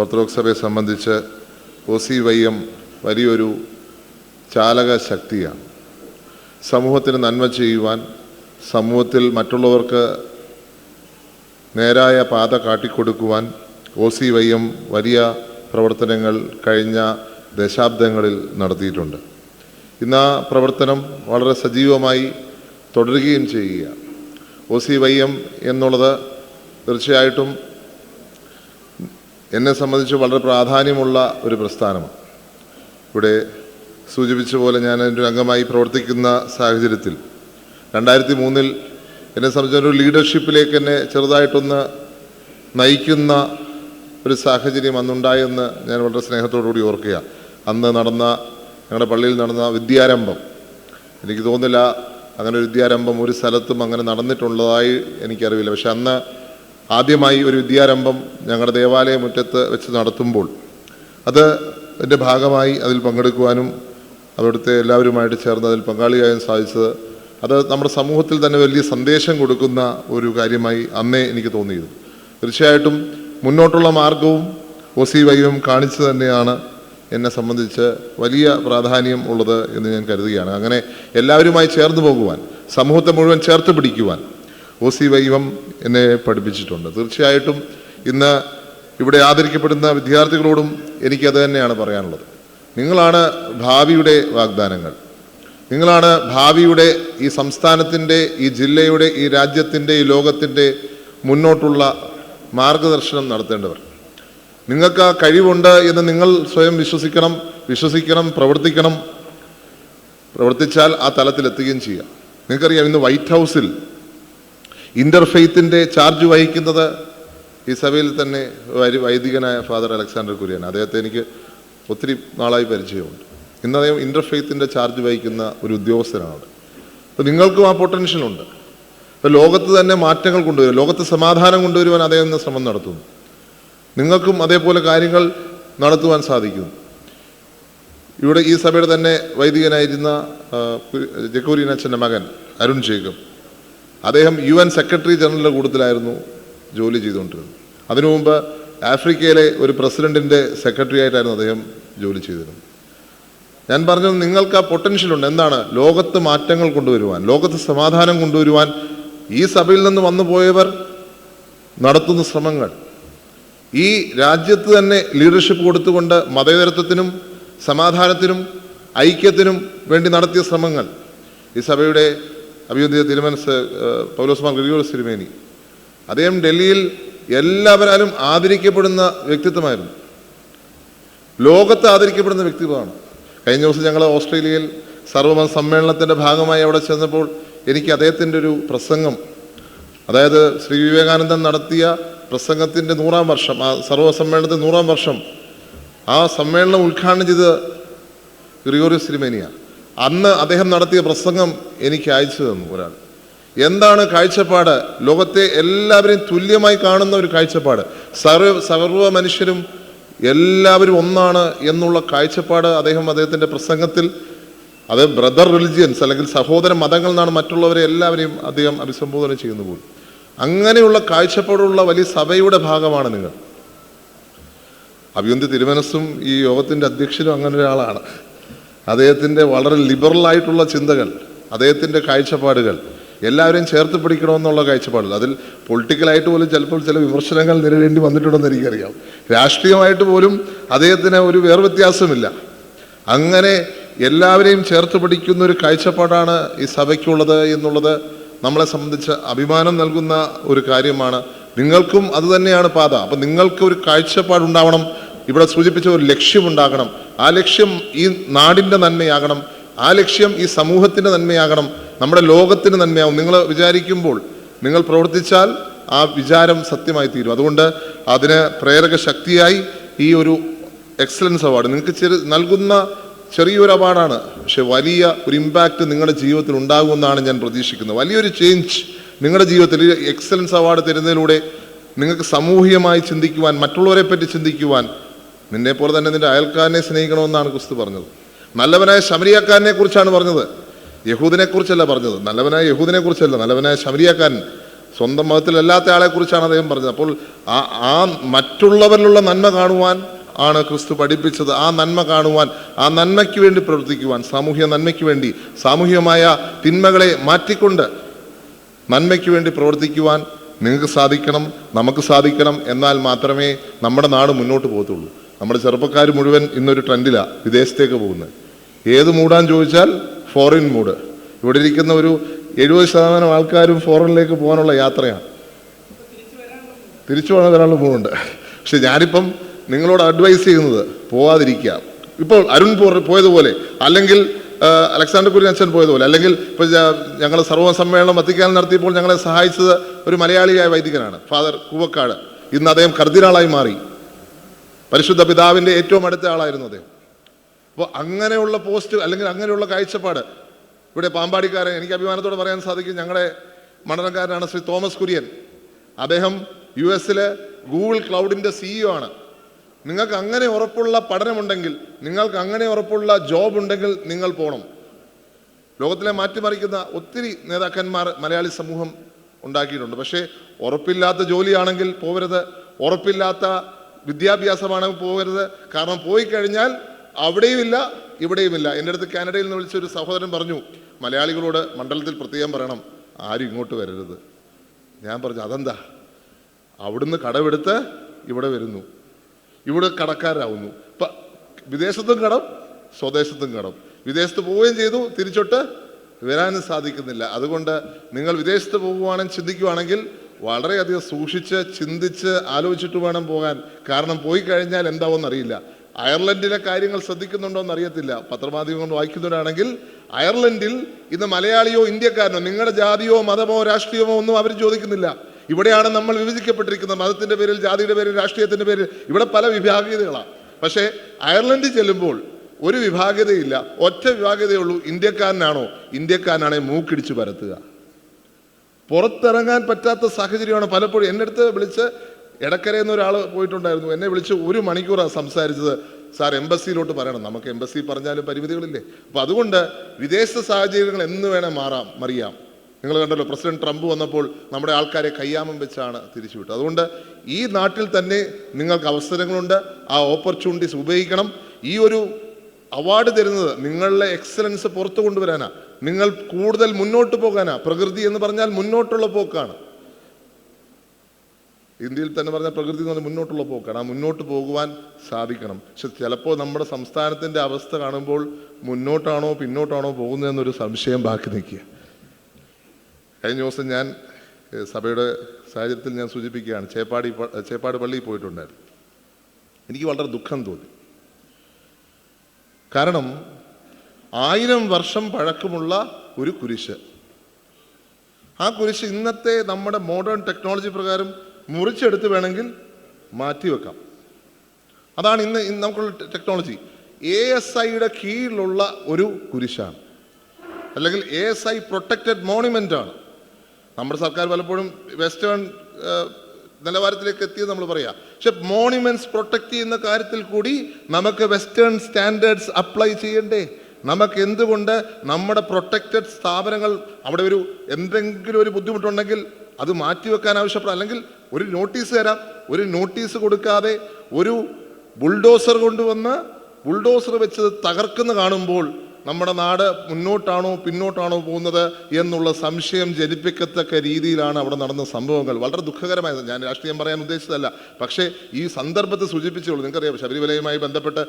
Orthodox സഭയെ സംബന്ധിച്ച് O C Y M വലിയൊരു ചാലക ശക്തിയാണ് സമൂഹത്തിന് നന്മ ചെയ്യുവാൻ സമൂഹത്തിൽ മറ്റുള്ളവർക്ക് നേരായ പാത കാട്ടിക്കൊടുക്കുവാൻ ഒ സി വൈ എം വലിയ പ്രവർത്തനങ്ങൾ കഴിഞ്ഞ ദശാബ്ദങ്ങളിൽ നടത്തിയിട്ടുണ്ട്. ഇന്ന് ആ പ്രവർത്തനം വളരെ സജീവമായി തുടരുകയും ചെയ്യുക ഒ സി വൈ എം എന്നുള്ളത് തീർച്ചയായിട്ടും എന്നെ സംബന്ധിച്ച് വളരെ പ്രാധാന്യമുള്ള ഒരു പ്രസ്ഥാനമാണ്. ഇവിടെ സൂചിപ്പിച്ച പോലെ ഞാൻ എന്റെ അംഗമായി പ്രവർത്തിക്കുന്ന സാഹചര്യത്തിൽ രണ്ടായിരത്തി മൂന്നിൽ എന്നെ സംബന്ധിച്ച ഒരു ലീഡർഷിപ്പിലേക്ക് എന്നെ ചെറുതായിട്ടൊന്ന് നയിക്കുന്ന ഒരു സാഹചര്യം അന്നുണ്ടായെന്ന് ഞാൻ വളരെ സ്നേഹത്തോടുകൂടി ഓർക്കുക അന്ന് നടന്ന ഞങ്ങളുടെ പള്ളിയിൽ നടന്ന വിദ്യാരംഭം എനിക്ക് തോന്നില്ല അങ്ങനെ ഒരു വിദ്യാരംഭം ഒരു സ്ഥലത്തും അങ്ങനെ നടന്നിട്ടുള്ളതായി എനിക്കറിയില്ല. പക്ഷെ അന്ന് ആദ്യമായി ഒരു വിദ്യാരംഭം ഞങ്ങളുടെ ദേവാലയ മുറ്റത്ത് വെച്ച് നടത്തുമ്പോൾ അത് എന്റെ ഭാഗമായി അതിൽ പങ്കെടുക്കുവാനും അവിടുത്തെ എല്ലാവരുമായിട്ട് ചേർന്ന് അതിൽ പങ്കാളിയാകാൻ സാധിച്ചത് അത് നമ്മുടെ സമൂഹത്തിൽ തന്നെ വലിയ സന്ദേശം കൊടുക്കുന്ന ഒരു കാര്യമായി അന്നേ എനിക്ക് തോന്നിയിരുന്നു തീർച്ചയായിട്ടും മുന്നോട്ടുള്ള മാർഗവും ഒ സി വൈവും കാണിച്ചു തന്നെയാണ് എന്നെ സംബന്ധിച്ച് വലിയ പ്രാധാന്യം ഉള്ളത് എന്ന് ഞാൻ കരുതുകയാണ്. അങ്ങനെ എല്ലാവരുമായി ചേർന്ന് പോകുവാൻ സമൂഹത്തെ മുഴുവൻ ചേർത്ത് പിടിക്കുവാൻ ഒ സി വൈവം എന്നെ പഠിപ്പിച്ചിട്ടുണ്ട്. തീർച്ചയായിട്ടും ഇന്ന് ഇവിടെ ആദരിക്കപ്പെടുന്ന വിദ്യാർത്ഥികളോടും എനിക്കത് തന്നെയാണ് പറയാനുള്ളത്. നിങ്ങളാണ് ഭാവിയുടെ വാഗ്ദാനങ്ങൾ. നിങ്ങളാണ് ഭാവിയുടെ ഈ സംസ്ഥാനത്തിന്റെ ഈ ജില്ലയുടെ ഈ രാജ്യത്തിന്റെ ഈ ലോകത്തിന്റെ മുന്നോട്ടുള്ള മാർഗദർശനം നടത്തേണ്ടവർ. നിങ്ങൾക്ക് ആ കഴിവുണ്ട് എന്ന് നിങ്ങൾ സ്വയം വിശ്വസിക്കണം വിശ്വസിക്കണം പ്രവർത്തിക്കണം. പ്രവർത്തിച്ചാൽ ആ തലത്തിലെത്തുകയും ചെയ്യാം. നിങ്ങൾക്കറിയാം ഇന്ന് വൈറ്റ് ഹൗസിൽ ഇന്റർഫെയ്ത്തിന്റെ ചാർജ് വഹിക്കുന്നത് ഈ സഭയിൽ തന്നെ വൈദികനായ ഫാദർ അലക്സാണ്ടർ കുര്യൻ. അദ്ദേഹത്തെ എനിക്ക് ഒത്തിരി നാളായി പരിചയമുണ്ട്. ഇന്ന് അദ്ദേഹം ഇന്റർഫെയ്ത്തിന്റെ ചാർജ് വഹിക്കുന്ന ഒരു ഉദ്യോഗസ്ഥനാണ്. അപ്പോൾ നിങ്ങൾക്കും ആ പൊട്ടൻഷ്യലുണ്ട് അപ്പോൾ ലോകത്ത് തന്നെ മാറ്റങ്ങൾ കൊണ്ടുവരും ലോകത്ത് സമാധാനം കൊണ്ടുവരുവാൻ അദ്ദേഹം ഇന്ന് ശ്രമം നടത്തുന്നു. നിങ്ങൾക്കും അതേപോലെ കാര്യങ്ങൾ നടത്തുവാൻ സാധിക്കുന്നു. ഇവിടെ ഈ സഭയുടെ തന്നെ വൈദികനായിരുന്ന ജക്കൂരിനച്ഛന്റെ മകൻ അരുൺ ജേക്കബ്. അദ്ദേഹം യു എൻ സെക്രട്ടറി ജനറലിന്റെ കൂട്ടത്തിലായിരുന്നു ജോലി ചെയ്തുകൊണ്ടിരുന്നത്. അതിനു മുമ്പ് ആഫ്രിക്കയിലെ ഒരു പ്രസിഡന്റിന്റെ സെക്രട്ടറി ആയിട്ടായിരുന്നു അദ്ദേഹം ജോലി ചെയ്തിരുന്നത്. ഞാൻ പറഞ്ഞത് നിങ്ങൾക്ക് ആ പൊട്ടൻഷ്യൽ ഉണ്ട്. എന്താണ്? ലോകത്ത് മാറ്റങ്ങൾ കൊണ്ടുവരുവാൻ ലോകത്ത് സമാധാനം കൊണ്ടുവരുവാൻ ഈ സഭയിൽ നിന്ന് വന്നു പോയവർ നടത്തുന്ന ശ്രമങ്ങൾ ഈ രാജ്യത്ത് തന്നെ ലീഡർഷിപ്പ് കൊടുത്തുകൊണ്ട് മതേതരത്വത്തിനും സമാധാനത്തിനും ഐക്യത്തിനും വേണ്ടി നടത്തിയ ശ്രമങ്ങൾ ഈ സഭയുടെ അഭിയുദ്ധിയ തിരുമനസ് പൗലോസ്മാർ ഗരിയോസ് തിരുമേനി അദ്ദേഹം ഡൽഹിയിൽ എല്ലാവരാലും ആദരിക്കപ്പെടുന്ന വ്യക്തിത്വമായിരുന്നു. ലോകത്ത് ആദരിക്കപ്പെടുന്ന വ്യക്തിത്വമാണ്. കഴിഞ്ഞ ദിവസം ഞങ്ങൾ ഓസ്ട്രേലിയയിൽ സർവമത സമ്മേളനത്തിന്റെ ഭാഗമായി അവിടെ ചെന്നപ്പോൾ എനിക്ക് അദ്ദേഹത്തിന്റെ ഒരു പ്രസംഗം അതായത് ശ്രീ വിവേകാനന്ദൻ നടത്തിയ പ്രസംഗത്തിന്റെ നൂറാം വർഷം ആ സർവസമ്മേളനത്തിന്റെ നൂറാം വർഷം ആ സമ്മേളനം ഉദ്ഘാടനം ചെയ്ത് ഗ്രിഗോറിയസ് തിരുമേനിയ അന്ന് അദ്ദേഹം നടത്തിയ പ്രസംഗം എനിക്ക് അയച്ചു തന്നു ഒരാൾ. എന്താണ് കാഴ്ചപ്പാട്? ലോകത്തെ എല്ലാവരെയും തുല്യമായി കാണുന്ന ഒരു കാഴ്ചപ്പാട്. സർവ സർവ മനുഷ്യരും എല്ലാവരും ഒന്നാണ് എന്നുള്ള കാഴ്ചപ്പാട് അദ്ദേഹം അദ്ദേഹത്തിന്റെ പ്രസംഗത്തിൽ അത് ബ്രദർ റിലിജിയൻസ് അല്ലെങ്കിൽ സഹോദര മതങ്ങൾ എന്നാണ് മറ്റുള്ളവരെ എല്ലാവരെയും അദ്ദേഹം അഭിസംബോധന ചെയ്യുന്ന പോലും. അങ്ങനെയുള്ള കാഴ്ചപ്പാടുള്ള വലിയ സഭയുടെ ഭാഗമാണ് നിങ്ങൾ. അഭിയന്തി തിരുമനസ്സും ഈ യോഗത്തിന്റെ അധ്യക്ഷനും അങ്ങനെ ഒരാളാണ്. അദ്ദേഹത്തിന്റെ വളരെ ലിബറൽ ആയിട്ടുള്ള ചിന്തകൾ അദ്ദേഹത്തിന്റെ കാഴ്ചപ്പാടുകൾ എല്ലാവരെയും ചേർത്ത് പിടിക്കണമെന്നുള്ള കാഴ്ചപ്പാടില്ല അതിൽ പൊളിറ്റിക്കലായിട്ട് പോലും ചിലപ്പോൾ ചില വിമർശനങ്ങൾ നേരിടേണ്ടി വന്നിട്ടുണ്ടെന്ന് എനിക്കറിയാം. രാഷ്ട്രീയമായിട്ട് പോലും അദ്ദേഹത്തിന് ഒരു വേർവ്യത്യാസമില്ല. അങ്ങനെ എല്ലാവരെയും ചേർത്ത് പിടിക്കുന്ന ഒരു കാഴ്ചപ്പാടാണ് ഈ സഭയ്ക്കുള്ളത് എന്നുള്ളത് നമ്മളെ സംബന്ധിച്ച് അഭിമാനം നൽകുന്ന ഒരു കാര്യമാണ്. നിങ്ങൾക്കും അതുതന്നെയാണ് പാത. അപ്പം നിങ്ങൾക്ക് ഒരു കാഴ്ചപ്പാടുണ്ടാവണം ഇവിടെ സൂചിപ്പിച്ച ഒരു ലക്ഷ്യമുണ്ടാകണം. ആ ലക്ഷ്യം ഈ നാടിന്റെ നന്മയാകണം. ആ ലക്ഷ്യം ഈ സമൂഹത്തിന്റെ നന്മയാകണം. നമ്മുടെ ലോകത്തിന് നന്മയാകും നിങ്ങൾ വിചാരിക്കുമ്പോൾ നിങ്ങൾ പ്രവർത്തിച്ചാൽ ആ വിചാരം സത്യമായി തീരും. അതുകൊണ്ട് അതിന് പ്രേരക ശക്തിയായി ഈ ഒരു എക്സലൻസ് അവാർഡ് നിങ്ങൾക്ക് ചെറു നൽകുന്ന ചെറിയൊരു അവാർഡാണ്. പക്ഷെ വലിയ ഒരു ഇമ്പാക്റ്റ് നിങ്ങളുടെ ജീവിതത്തിൽ ഉണ്ടാകുമെന്നാണ് ഞാൻ പ്രതീക്ഷിക്കുന്നത്. വലിയൊരു ചേഞ്ച് നിങ്ങളുടെ ജീവിതത്തിൽ എക്സലൻസ് അവാർഡ് തരുന്നതിലൂടെ നിങ്ങൾക്ക് സാമൂഹികമായി ചിന്തിക്കുവാൻ മറ്റുള്ളവരെ പറ്റി ചിന്തിക്കുവാൻ നിന്നെ പോലെ തന്നെ നിന്റെ അയൽക്കാരനെ സ്നേഹിക്കണമെന്നാണ് ക്രിസ്തു പറഞ്ഞത്. നല്ലവനായ ശമരിയാക്കാരനെ കുറിച്ചാണ് പറഞ്ഞത്. യഹൂദിനെ കുറിച്ചല്ല പറഞ്ഞത്. നല്ലവനായ യഹൂദിനെ കുറിച്ചല്ല നല്ലവനായ ശമരിയാക്കാരൻ. സ്വന്തം മതത്തിലല്ലാത്ത ആളെ കുറിച്ചാണ് അദ്ദേഹം പറഞ്ഞത്. അപ്പോൾ ആ ആ മറ്റുള്ളവരിലുള്ള നന്മ കാണുവാൻ ആണ് ക്രിസ്തു പഠിപ്പിച്ചത്. ആ നന്മ കാണുവാൻ ആ നന്മയ്ക്ക് വേണ്ടി പ്രവർത്തിക്കുവാൻ സാമൂഹ്യ നന്മയ്ക്ക് വേണ്ടി സാമൂഹികമായ തിന്മകളെ മാറ്റിക്കൊണ്ട് നന്മയ്ക്ക് വേണ്ടി പ്രവർത്തിക്കുവാൻ നിങ്ങൾക്ക് സാധിക്കണം നമുക്ക് സാധിക്കണം എന്നാൽ മാത്രമേ നമ്മുടെ നാട് മുന്നോട്ട് പോകത്തുള്ളൂ. നമ്മുടെ ചെറുപ്പക്കാർ മുഴുവൻ ഇന്നൊരു ട്രെൻഡിലാണ് വിദേശത്തേക്ക് പോകുന്നത്. ഏത് മൂടാൻ ചോദിച്ചാൽ ഫോറിൻ മൂഡ് ഇവിടെ ഇരിക്കുന്ന ഒരു എഴുപത് ശതമാനം ആൾക്കാരും ഫോറിനിലേക്ക് പോകാനുള്ള യാത്രയാണ്. തിരിച്ചു പോകാൻ വരാനുള്ള മൂടുണ്ട് പക്ഷെ ഞാനിപ്പം നിങ്ങളോട് അഡ്വൈസ് ചെയ്യുന്നത് പോവാതിരിക്കുക. ഇപ്പോൾ അരുൺ പോയതുപോലെ അല്ലെങ്കിൽ അലക്സാണ്ടർ കുര്യൻ അച്ഛൻ പോയതുപോലെ അല്ലെങ്കിൽ ഇപ്പോൾ ഞങ്ങൾ സർവ സമ്മേളനം വത്തിക്കാൻ നടത്തിയപ്പോൾ ഞങ്ങളെ സഹായിച്ചത് ഒരു മലയാളിയായ വൈദികനാണ് ഫാദർ കൂവക്കാട്. ഇന്ന് അദ്ദേഹം കർദിനാളായി മാറി. പരിശുദ്ധ പിതാവിന്റെ ഏറ്റവും അടുത്ത ആളായിരുന്നു അദ്ദേഹം. അപ്പോൾ അങ്ങനെയുള്ള പോസ്റ്റ് അല്ലെങ്കിൽ അങ്ങനെയുള്ള കാഴ്ചപ്പാട് ഇവിടെ പാമ്പാടിക്കാരൻ എനിക്ക് അഭിമാനത്തോടെ പറയാൻ സാധിക്കും. ഞങ്ങളുടെ മണ്ഡലക്കാരനാണ് ശ്രീ തോമസ് കുര്യൻ. അദ്ദേഹം യു എസിലെ ഗൂഗിൾ ക്ലൗഡിന്റെ സിഇഒ ആണ്. നിങ്ങൾക്ക് അങ്ങനെ ഉറപ്പുള്ള പഠനമുണ്ടെങ്കിൽ നിങ്ങൾക്ക് അങ്ങനെ ഉറപ്പുള്ള ജോബ് ഉണ്ടെങ്കിൽ നിങ്ങൾ പോകണം ലോകത്തിലെ മാറ്റിമറിക്കുന്ന ഒത്തിരി നേതാക്കന്മാർ മലയാളി സമൂഹം ഉണ്ടാക്കിയിട്ടുണ്ട്. പക്ഷേ ഉറപ്പില്ലാത്ത ജോലിയാണെങ്കിൽ പോകരുത് ഉറപ്പില്ലാത്ത വിദ്യാഭ്യാസമാണെങ്കിൽ പോകരുത്. കാരണം പോയി കഴിഞ്ഞാൽ അവിടെയുമില്ല ഇവിടെയുമില്ല. എന്റെ അടുത്ത് കാനഡയിൽ നിന്ന് വിളിച്ച ഒരു സഹോദരൻ പറഞ്ഞു മലയാളികളോട് മണ്ഡലത്തിൽ പ്രത്യേകം പറയണം ആരും ഇങ്ങോട്ട് വരരുത്. ഞാൻ പറഞ്ഞു അതെന്താ? അവിടുന്ന് കടമെടുത്ത് ഇവിടെ വരുന്നു. ഇവിടെ കടക്കാരാവുന്നു. ഇപ്പം വിദേശത്തും കടം സ്വദേശത്തും കടം. വിദേശത്ത് പോവുകയും ചെയ്തു തിരിച്ചോട്ട് വരാനും സാധിക്കുന്നില്ല. അതുകൊണ്ട് നിങ്ങൾ വിദേശത്ത് പോകുവാണെങ്കിൽ ചിന്തിക്കുവാണെങ്കിൽ വളരെയധികം സൂക്ഷിച്ച് ചിന്തിച്ച് ആലോചിച്ചിട്ട് വേണം പോകാൻ. കാരണം പോയി കഴിഞ്ഞാൽ എന്താവുമെന്ന് അറിയില്ല. അയർലൻഡിലെ കാര്യങ്ങൾ ശ്രദ്ധിക്കുന്നുണ്ടോ എന്ന് അറിയത്തില്ല. പത്രമാധ്യമങ്ങൾ വായിക്കുന്നവരാണെങ്കിൽ അയർലൻഡിൽ ഇന്ന് മലയാളിയോ ഇന്ത്യക്കാരനോ നിങ്ങളുടെ ജാതിയോ മതമോ രാഷ്ട്രീയമോ ഒന്നും അവർ ചോദിക്കുന്നില്ല. ഇവിടെയാണ് നമ്മൾ വിഭജിക്കപ്പെട്ടിരിക്കുന്നത്. മതത്തിന്റെ പേരിൽ ജാതിയുടെ പേരിൽ രാഷ്ട്രീയത്തിന്റെ പേരിൽ. ഇവിടെ പല വിഭാഗീയതകളാണ് പക്ഷേ അയർലൻഡിൽ ചെല്ലുമ്പോൾ ഒരു വിഭാഗതയില്ല ഒറ്റ വിഭാഗതയുള്ളൂ ഇന്ത്യക്കാരനാണോ? ഇന്ത്യക്കാരനാണെ മൂക്കിടിച്ച് പരത്തുക. പുറത്തിറങ്ങാൻ പറ്റാത്ത സാഹചര്യമാണ് പലപ്പോഴും എന്റെ അടുത്ത് വിളിച്ച് ഇടക്കരയിൽ നിന്ന് ഒരാൾ പോയിട്ടുണ്ടായിരുന്നു. എന്നെ വിളിച്ച് ഒരു മണിക്കൂറാണ് സംസാരിച്ചത്. സാർ എംബസിയിലോട്ട് പറയണം. നമുക്ക് എംബസി പറഞ്ഞാലും പരിമിതികളില്ലേ? അപ്പോൾ അതുകൊണ്ട് വിദേശ സാഹചര്യങ്ങൾ എന്ന് വേണേൽ മാറാം മറിയാം. നിങ്ങൾ കണ്ടല്ലോ പ്രസിഡന്റ് ട്രംപ് വന്നപ്പോൾ നമ്മുടെ ആൾക്കാരെ കയ്യാമം വെച്ചാണ് തിരിച്ചുവിട്ടത് അതുകൊണ്ട് ഈ നാട്ടിൽ തന്നെ നിങ്ങൾക്ക് അവസരങ്ങളുണ്ട്. ആ ഓപ്പർച്യൂണിറ്റീസ് ഉപയോഗിക്കണം. ഈ ഒരു അവാർഡ് തരുന്നത് നിങ്ങളുടെ എക്സലൻസ് പുറത്തു കൊണ്ടുവരാനാ. നിങ്ങൾ കൂടുതൽ മുന്നോട്ട് പോകാനാ. പ്രകൃതി എന്ന് പറഞ്ഞാൽ മുന്നോട്ടുള്ള പോക്കാണ്. ഇന്ത്യയിൽ തന്നെ പറഞ്ഞ പ്രകൃതി എന്ന് പറഞ്ഞാൽ മുന്നോട്ടുള്ള പോക്കാണ്. ആ മുന്നോട്ട് പോകുവാൻ സാധിക്കണം. പക്ഷെ ചിലപ്പോൾ നമ്മുടെ സംസ്ഥാനത്തിന്റെ അവസ്ഥ കാണുമ്പോൾ മുന്നോട്ടാണോ പിന്നോട്ടാണോ പോകുന്നതെന്നൊരു സംശയം ബാക്കി നിൽക്കുക. കഴിഞ്ഞ ദിവസം ഞാൻ സഭയുടെ സാഹചര്യത്തിൽ ഞാൻ സൂചിപ്പിക്കുകയാണ്. ചേപ്പാടി ചേപ്പാട് പള്ളിയിൽ പോയിട്ടുണ്ടായിരുന്നു. എനിക്ക് വളരെ ദുഃഖം തോന്നി. കാരണം ആയിരം വർഷം പഴക്കമുള്ള ഒരു കുരിശ്. ആ കുരിശ് ഇന്നത്തെ നമ്മുടെ മോഡേൺ ടെക്നോളജി പ്രകാരം മുറിച്ചെടുത്ത് വേണമെങ്കിൽ മാറ്റിവെക്കാം അതാണ് ഇന്ന് നമുക്കുള്ള ടെക്നോളജി. എ എസ് ഐയുടെ കീഴിലുള്ള ഒരു കുരിശാണ്. അല്ലെങ്കിൽ A S I protected monument ആണ്. നമ്മുടെ സർക്കാർ പലപ്പോഴും വെസ്റ്റേൺ നിലവാരത്തിലേക്ക് എത്തിയത് നമ്മൾ പറയാം. പക്ഷെ മോണുമെന്റ്സ് പ്രൊട്ടക്ട് ചെയ്യുന്ന കാര്യത്തിൽ കൂടി നമുക്ക് വെസ്റ്റേൺ സ്റ്റാൻഡേർഡ്സ് അപ്ലൈ ചെയ്യണ്ടേ? നമുക്ക് എന്തുകൊണ്ട് നമ്മുടെ പ്രൊട്ടക്റ്റഡ് സ്ഥാപനങ്ങൾ അവിടെ ഒരു എന്തെങ്കിലും ഒരു ബുദ്ധിമുട്ടുണ്ടെങ്കിൽ അത് മാറ്റിവെക്കാൻ ആവശ്യപ്പെടാം? അല്ലെങ്കിൽ ഒരു നോട്ടീസ് തരാം. ഒരു നോട്ടീസ് കൊടുക്കാതെ ഒരു ബുൾഡോസർ കൊണ്ടുവന്ന് ബുൾഡോസർ വെച്ചത് തകർക്കുന്ന കാണുമ്പോൾ നമ്മുടെ നാട് മുന്നോട്ടാണോ പിന്നോട്ടാണോ പോകുന്നത് എന്നുള്ള സംശയം ജനിപ്പിക്കത്തക്ക രീതിയിലാണ് അവിടെ നടന്ന സംഭവങ്ങൾ. വളരെ ദുഃഖകരമായത് ഞാൻ രാഷ്ട്രീയം പറയാൻ ഉദ്ദേശിച്ചതല്ല. പക്ഷേ ഈ സന്ദർഭത്തെ സൂചിപ്പിച്ചുള്ളൂ നിങ്ങൾക്കറിയാം ശബരിമലയുമായി ബന്ധപ്പെട്ട്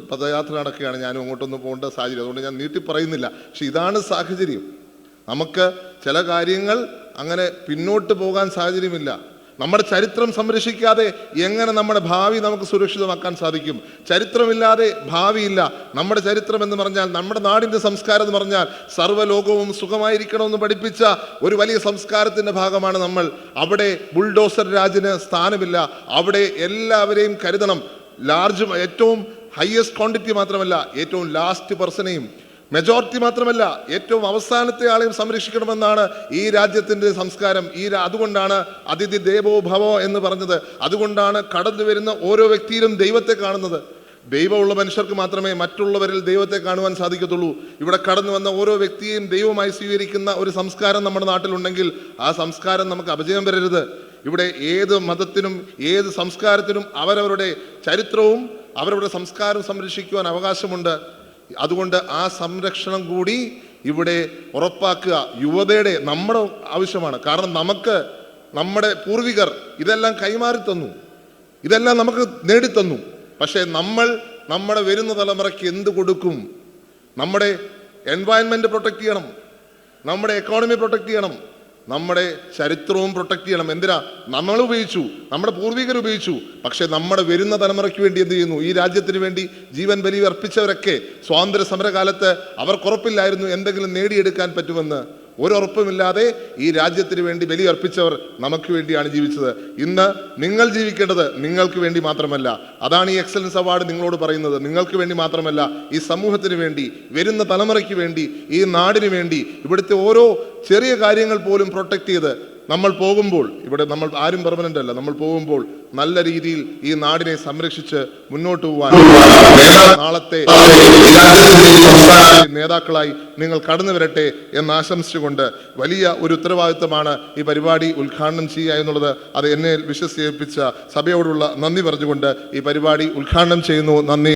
പദയാത്ര നടക്കുകയാണ് ഞാനും അങ്ങോട്ടൊന്നും പോകേണ്ട സാഹചര്യം. അതുകൊണ്ട് ഞാൻ നീട്ടി പറയുന്നില്ല. പക്ഷെ ഇതാണ് സാഹചര്യം. നമുക്ക് ചില കാര്യങ്ങൾ അങ്ങനെ പിന്നോട്ട് പോകാൻ സാഹചര്യമില്ല. നമ്മുടെ ചരിത്രം സംരക്ഷിക്കാതെ എങ്ങനെ നമ്മുടെ ഭാവി നമുക്ക് സുരക്ഷിതമാക്കാൻ സാധിക്കും? ചരിത്രമില്ലാതെ ഭാവിയില്ല. നമ്മുടെ ചരിത്രം എന്ന് പറഞ്ഞാൽ നമ്മുടെ നാടിന്റെ സംസ്കാരം എന്ന് പറഞ്ഞാൽ സർവലോകവും സുഖമായിരിക്കണമെന്ന് പഠിപ്പിച്ച ഒരു വലിയ സംസ്കാരത്തിന്റെ ഭാഗമാണ് നമ്മൾ. അവിടെ ബുൾഡോസർ രാജിന് സ്ഥാനമില്ല. അവിടെ എല്ലാവരെയും കരുതണം. ലാർജ് ഏറ്റവും ഹയസ്റ്റ് ക്വാണ്ടിറ്റി മാത്രമല്ല ഏറ്റവും ലാസ്റ്റ് പേഴ്സണെയും മെജോറിറ്റി മാത്രമല്ല ഏറ്റവും അവസാനത്തെ ആളെയും സംരക്ഷിക്കണമെന്നാണ് ഈ രാജ്യത്തിന്റെ സംസ്കാരം. ഈ അതുകൊണ്ടാണ് അതിഥി ദേവോ ഭവോ എന്ന് പറഞ്ഞത്. അതുകൊണ്ടാണ് കടന്നു വരുന്ന ഓരോ വ്യക്തിയിലും ദൈവത്തെ കാണുന്നത്. ദൈവമുള്ള മനുഷ്യർക്ക് മാത്രമേ മറ്റുള്ളവരിൽ ദൈവത്തെ കാണുവാൻ സാധിക്കത്തുള്ളൂ. ഇവിടെ കടന്നു വന്ന ഓരോ വ്യക്തിയെയും ദൈവമായി സ്വീകരിക്കുന്ന ഒരു സംസ്കാരം നമ്മുടെ നാട്ടിലുണ്ടെങ്കിൽ ആ സംസ്കാരം നമുക്ക് അപജയം വരരുത്. ഇവിടെ ഏത് മതത്തിനും ഏത് സംസ്കാരത്തിനും അവരവരുടെ ചരിത്രവും അവരവരുടെ സംസ്കാരം സംരക്ഷിക്കുവാൻ അവകാശമുണ്ട്. അതുകൊണ്ട് ആ സംരക്ഷണം കൂടി ഇവിടെ ഉറപ്പാക്കുക യുവതയുടെ നമ്മുടെ ആവശ്യമാണ്. കാരണം നമുക്ക് നമ്മുടെ പൂർവികർ ഇതെല്ലാം കൈമാറി തന്നു. ഇതെല്ലാം നമുക്ക് നേടിത്തന്നു പക്ഷേ നമ്മൾ നമ്മുടെ വരുന്ന തലമുറയ്ക്ക് എന്ത് കൊടുക്കും? നമ്മുടെ എൻവയൺമെന്റ് പ്രൊട്ടക്റ്റ് ചെയ്യണം. നമ്മുടെ എക്കോണമി പ്രൊട്ടക്റ്റ് ചെയ്യണം. നമ്മുടെ ചരിത്രവും പ്രൊട്ടക്ട് ചെയ്യണം. എന്തിനാ? നമ്മൾ ഉപയോഗിച്ചു. നമ്മുടെ പൂർവികർ ഉപയോഗിച്ചു. പക്ഷേ നമ്മുടെ വരുന്ന തലമുറയ്ക്ക് വേണ്ടി എന്ത് ചെയ്യുന്നു? ഈ രാജ്യത്തിന് വേണ്ടി ജീവൻ ബലി അർപ്പിച്ചവരൊക്കെ സ്വാതന്ത്ര്യ സമരകാലത്ത് അവർക്കുറപ്പില്ലായിരുന്നു എന്തെങ്കിലും നേടിയെടുക്കാൻ പറ്റുമെന്ന് ഒരുറപ്പുമില്ലാതെ ഈ രാജ്യത്തിന് വേണ്ടി ബലി അർപ്പിച്ചവർ നമുക്ക് വേണ്ടിയാണ് ജീവിച്ചത്. ഇന്ന് നിങ്ങൾ ജീവിക്കേണ്ടത് നിങ്ങൾക്ക് വേണ്ടി മാത്രമല്ല. അതാണ് ഈ എക്സലൻസ് അവാർഡ് നിങ്ങളോട് പറയുന്നത്. നിങ്ങൾക്ക് വേണ്ടി മാത്രമല്ല ഈ സമൂഹത്തിന് വേണ്ടി വരുന്ന തലമുറയ്ക്ക് വേണ്ടി ഈ നാടിന് വേണ്ടി ഇവിടുത്തെ ഓരോ ചെറിയ കാര്യങ്ങൾ പോലും പ്രൊട്ടക്ട് ചെയ്ത് നമ്മൾ പോകുമ്പോൾ ഇവിടെ നമ്മൾ ആരും പെർമനന്റ് അല്ല നമ്മൾ പോകുമ്പോൾ നല്ല രീതിയിൽ ഈ നാടിനെ സംരക്ഷിച്ച് മുന്നോട്ട് പോകാൻ നാളത്തെ നേതാക്കളായി നിങ്ങൾ കടന്നു വരട്ടെ എന്ന് ആശംസിച്ചുകൊണ്ട് വലിയ ഒരു ഉത്തരവാദിത്തമാണ് ഈ പരിപാടി ഉദ്ഘാടനം ചെയ്യുക എന്നുള്ളത്. അത് എന്നെ വിശ്വസിപ്പിച്ച സഭയോടുള്ള നന്ദി പറഞ്ഞുകൊണ്ട് ഈ പരിപാടി ഉദ്ഘാടനം ചെയ്യുന്നു. നന്ദി.